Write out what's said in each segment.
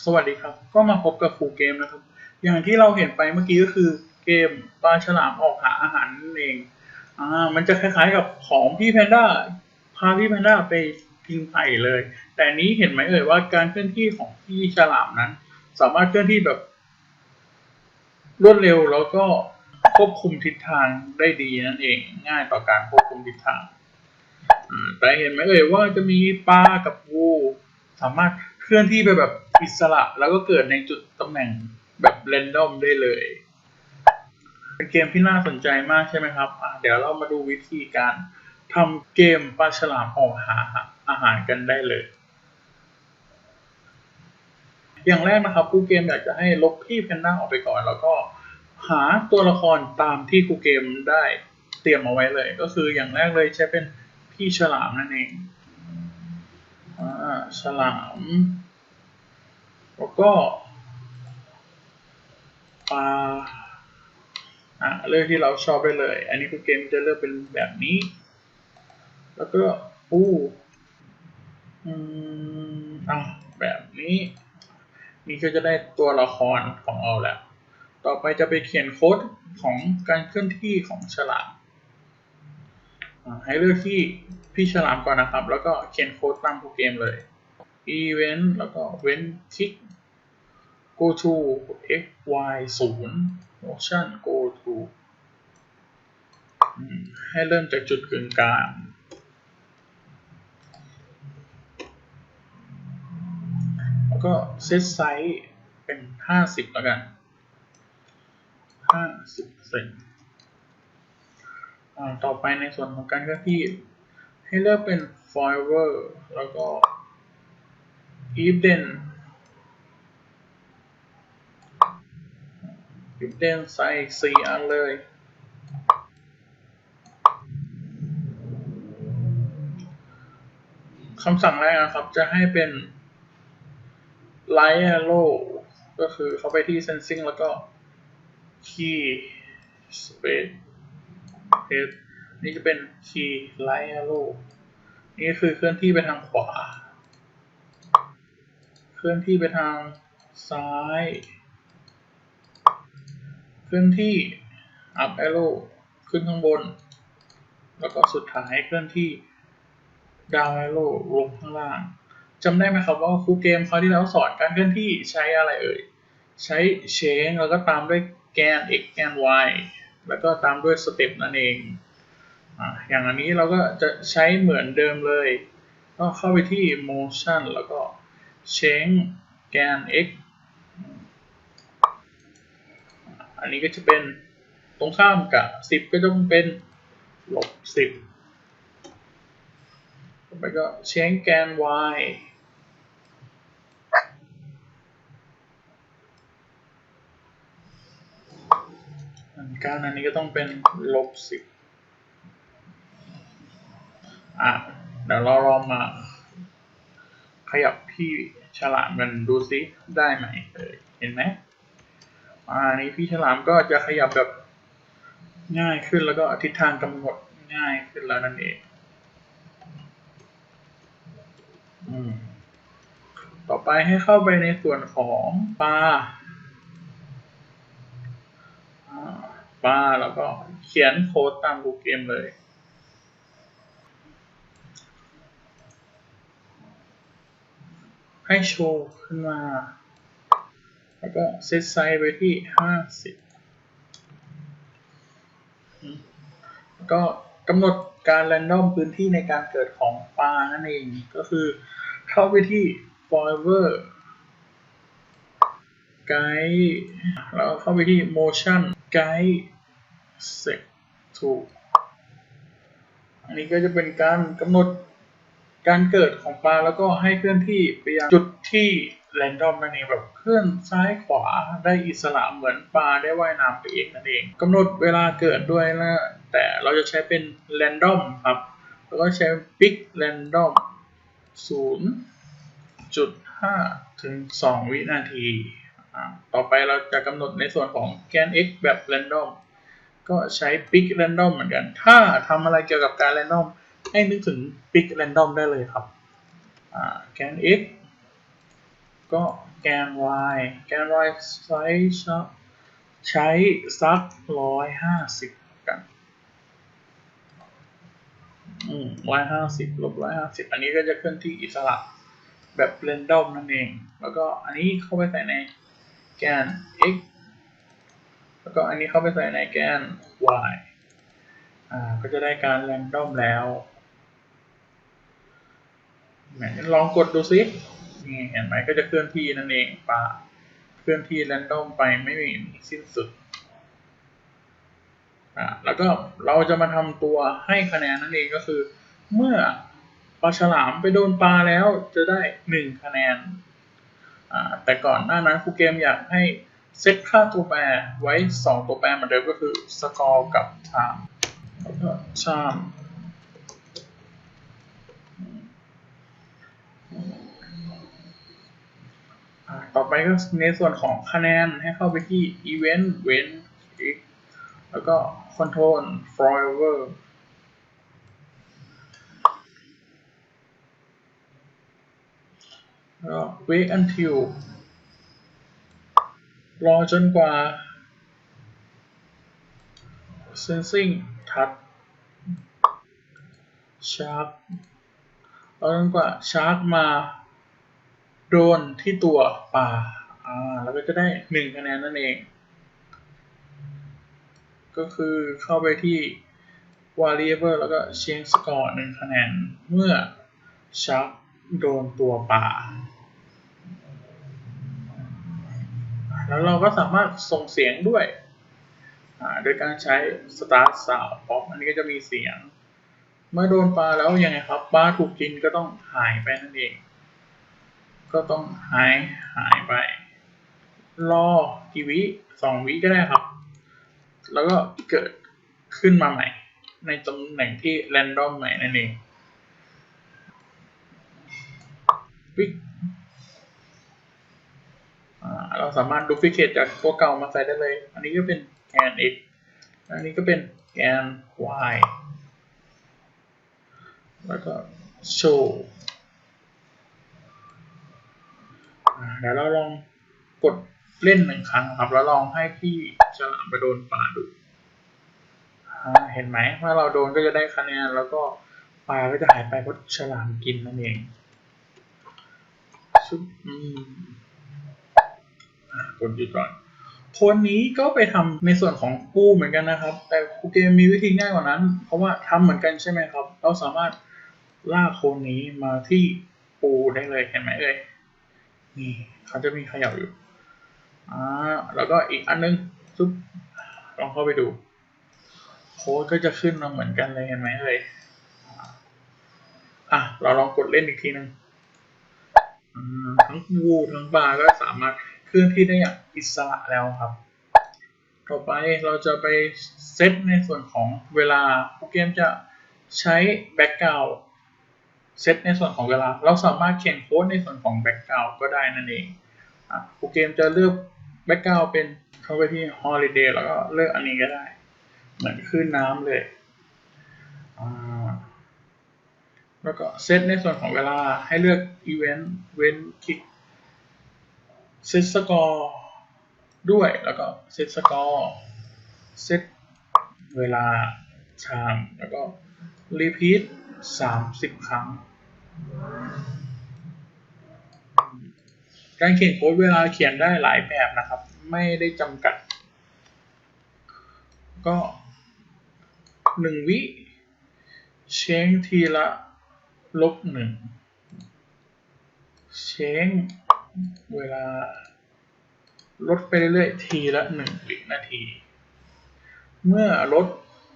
สวัสดีครับ ก็มาพบกับฟูเกมนะครับ อย่างที่เราเห็นไปเมื่อกี้ก็คือเกมปลาฉลามออกหาอาหารนั่นเองอ่ามันจะคล้ายๆกับของพี่แพนด้าพาพี่แพนด้าไปกินไข่เลย แต่นี้เห็นไหมเอ่ยว่าการเคลื่อนที่ของพี่ฉลามนั้น สามารถเคลื่อนที่แบบ รวดเร็วแล้วก็ควบคุมทิศทางได้ดีนั่นเอง ง่ายต่อการควบคุมทิศทางอืมแต่เห็นไหมเอ่ยว่าจะมีปลากับงูสามารถเคลื่อนที่ไปแบบ อิสระแล้วก็เกิดในจุดตำแหน่งแบบเรนดอมได้เลย เป็นเกมที่น่าสนใจมากใช่ไหมครับ เดี๋ยวเรามาดูวิธีการทำเกมปลาฉลามออกหาอาหารกันได้เลย อย่างแรกนะครับครูเกมอยากจะให้ลบพี่แพนด้าออกไปก่อน แล้วก็หาตัวละครตามที่ครูเกมได้เตรียมเอาไว้เลย ก็คืออย่างแรกเลยใช้เป็นพี่ฉลามนั่นเองอ่าฉลาม แล้วก็ปลาอะเลือกที่เราชอบได้เลย อันนี้ครูเกมจะเลือกเป็นแบบนี้ แล้วก็ปูอืมอะแบบนี้ นี่ก็จะได้ตัวละครของเราแล้ว ต่อไปจะไปเขียนโค้ดของการเคลื่อนที่ของฉลามให้เลือกที่พี่ฉลามก่อนนะครับ แล้วก็เขียนโค้ดตามโปรแกรมเลย event แล้วก็เว้นคลิก go to x y 0 motion go to ให้เริ่มจากจุดกึ่งกลางแล้วก็เซตไซส์เป็น 50 แล้วกัน 50เซนต่อไปในส่วนของการเคลื่อนที่ ให้เลือกเป็น forever แล้วก็ if then if then ใส่สี่อันเลยคำสั่งแรกนะครับ จะให้เป็น light arrow ก็คือเข้าไปที่ sensing แล้วก็ key space space นี่จะเป็น key light arrow นี่คือเคลื่อนที่ไปทางขวา เคลื่อนที่ไปทางซ้าย ลื่อนที่ up arrow ขึ้นข้างบน แล้วก็สุดท้ายเคลื่อนที่ down arrow ลงข้างล่างจำได้ไหมครับว่าครูเกมเขาที่แล้วสอนการเคลื่อนที่ใช้อะไรเอ่ย ใช้ change แล้วก็ตามด้วยแกน x แกน y แล้วก็ตามด้วยสเต็ปนั่นเองอ่าอย่างอันนี้เราก็จะใช้เหมือนเดิมเลย ก็เข้าไปที่ motion แล้วก็ change แกน x อันนี้ก็จะเป็นตรงข้ามกับ10ก็ต้องเป็นลบ10ต่อไปก็ change แกน y เหมือนกันอันนี้ก็ต้องเป็นลบสิบอะ เดี๋ยวเราลองมา ขยับพี่ฉลามกันดูซิ ได้ไหมเห็นไหม อ่าอันนี้พี่ฉลามก็จะขยับแบบง่ายขึ้นแล้วก็ทิศทางกำหนดง่ายขึ้นแล้วนั่นเองอต่อไปให้เข้าไปในส่วนของปลาปลาแล้วก็เขียนโค้ดตามรูปเกมเลยให้โชว์ขึ้นมา แล้วก็เซตไซส์ไว้ที่ห้าสิบแล้วก็กำหนดการแรนดอมพื้นที่ในการเกิดของปลานั่นเองก็คือเข้าไปที่ forever guide แล้วเข้าไปที่ motion guide set to อันนี้ก็จะเป็นการกำหนดการเกิดของปลาแล้วก็ให้เคลื่อนที่ไปยังจุดที่ random นั่นเองแบบเคลื่อนซ้ายขวาได้อิสระเหมือนปลาได้ว่ายน้ำไปเองนั่นเองกำหนดเวลาเกิดด้วยนะแต่เราจะใช้เป็น random ครับแล้วก็ใช้ big random 0.5 ถึง 2 วินาที ต่อไปเราจะกำหนดในส่วนของแกน x แบบ random ก็ใช้ big random เหมือนกัน ถ้าทำอะไรเกี่ยวกับการ random ให้นึกถึง big random ได้เลยครับแกน x ก็แกน y แกน y ใช้สักใช้สักร้อยห้าสิบกัน อืมร้อยห้าสิบลบร้อยห้าสิบอันนี้ก็จะเคลื่อนที่อิสระแบบเรนดอมนั่นเอง แล้วก็อันนี้เข้าไปใส่ในแกน x แล้วก็อันนี้เข้าไปใส่ในแกน y อ่า ก็จะได้การแรนดอมแล้วไหนลองกดดูซิ นี่เห็นไหมก็จะเคลื่อนที่นั่นเองปาเคลื่อนที่แรนดอมไปไม่มีสิ้นสุดอ่าแล้วก็เราจะมาทำตัวให้คะแนนนั่นเองก็คือ เมื่อปลาฉลามไปโดนปลาแล้วจะได้หนึ่งคะแนนอ่าแต่ก่อนหน้านั้นครูเกมอยากให้เซตค่าตัวแปรไว้ 2 ตัวแปรเหมือนเดิมก็คือ score กับ time แล้วก็ time อ่าต่อไป ก็ในส่วนของคะแนนให้เข้าไปที่ event เว้น x แล้วก็ control forever แล้ว wait until รอจนกว่า sensing touch shark รอจนกว่า shark มา โดนที่ตัวปลาอ่าแล้วก็จะได้หนึ่งคะแนนนั่นเอง ก็คือเข้าไปที่ variable แล้วก็ change score หนึ่งคะแนน เมื่อ shark โดนตัวปลาแล้วเราก็สามารถส่งเสียงด้วยโดยการใช้ start sound pop อันนี้ก็จะมีเสียง เมื่อโดนปลาแล้วยังไงครับปลาถูกกินก็ต้องหายไปนั่นเอง ก็ต้องหายหายไป รอกี่วิสองวิก็ได้ครับ แล้วก็เกิดขึ้นมาใหม่ ในตำแหน่งที่ random ใหม่นั่นเองวิเราสามารถ duplicate จากตัวเก่ามาใส่ได้เลย อันนี้ก็เป็นแกน x อันนี้ก็เป็นแกน y แล้วก็ show เดี๋ยวเราลองกดเล่นหนึ่งครั้งครับ แล้วลองให้พี่ฉลามไปโดนปลาดูเห็นไหมว่าเราโดนก็จะได้คะแนนแล้วก็ปลาก็จะหายไปเพราะฉลามกินนั่นเองชุบอืมกดหยุดก่อนคนนี้ก็ไปทำในส่วนของปูเหมือนกันนะครับ แต่คูเกมมีวิธีง่ายกว่านั้น เพราะว่าทำเหมือนกันใช่ไหมครับ เราสามารถลากคนนี้มาที่ปูได้เลยเห็นไหมเอ่ย นี่เขาจะมีขยับอยู่อ่าแล้วก็อีกอันนึงซุปลองเข้าไปดู โค้ดก็จะขึ้นมาเหมือนกันเลยเห็นไหมเอ่ยอะเราลองกดเล่นอีกทีนึงทั้งงูทั้งปลาก็สามารถเคลื่อนที่ได้อย่างอิสระแล้วครับ ต่อไปเราจะไปเซตในส่วนของเวลาโปรแกรมจะใช้แบ็กกราวด์ เซตในส่วนของเวลา เราสามารถเขียนโค้ดในส่วนของแบ็กกราวก็ได้นั่นเองโปรแกรมจะเลือกแบ็กกราวเป็นเข้าไปที่ holiday แล้วก็เลือกอันนี้ก็ได้ เหมือนขึ้นน้ำเลย แล้วก็เซตในส่วนของเวลาให้เลือก event เว้นคลิกเซตสกอร์ด้วยแล้วก็เซตสกอร์เซตเวลา time แล้วก็ repeat 30ครั้ง การเขียนโค้ดเวลาเขียนได้หลายแบบนะครับ ไม่ได้จำกัด ก็หนึ่งวิเช้งทีละลบหนึ่งเช้งเวลาลดไปเรื่อยๆทีละหนึ่งวินาที เมื่อลด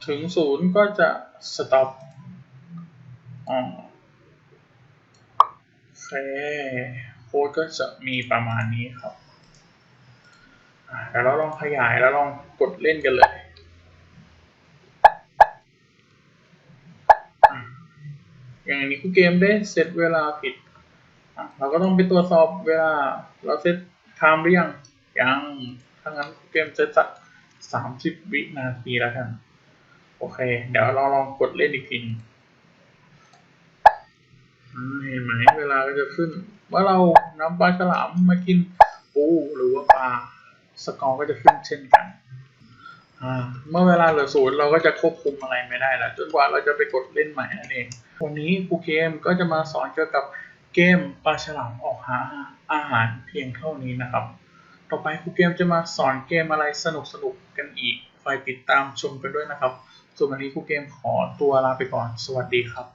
ถึงศูนย์ก็จะสต็อป อ๋อโอเคโค้ดก็จะมีประมาณนี้ครับเดี๋ยวเราลองขยายแล้วลองกดเล่นกันเลยอย่างนี้คูเกมได้เซตเวลาผิด เราก็ต้องไปตรวจสอบเวลา เราเซตไทม์หรือยัง ยัง ถ้างั้นเกมเซตสักสามสิบวินาทีแล้วกัน โอเค เดี๋ยวเราลองกดเล่นอีกที เห็นไหมเวลาก็จะขึ้นเมื่อเรานำปลาฉลามมากินปูหรือว่าปลาสกอร์ก็จะขึ้นเช่นกันเมื่อเวลาเหลือศูนย์เราก็จะควบคุมอะไรไม่ได้แล้วจนกว่าเราจะไปกดเล่นใหม่นั่นเอง วันนี้ครูเกมก็จะมาสอนเกี่ยวกับเกมปลาฉลามออกหาอาหารเพียงเท่านี้นะครับ ต่อไปครูเกมจะมาสอนเกมอะไรสนุกๆกันอีกคอยติดตามชมกันด้วยนะครับ ส่วนวันนี้ครูเกมขอตัวลาไปก่อน สวัสดีครับ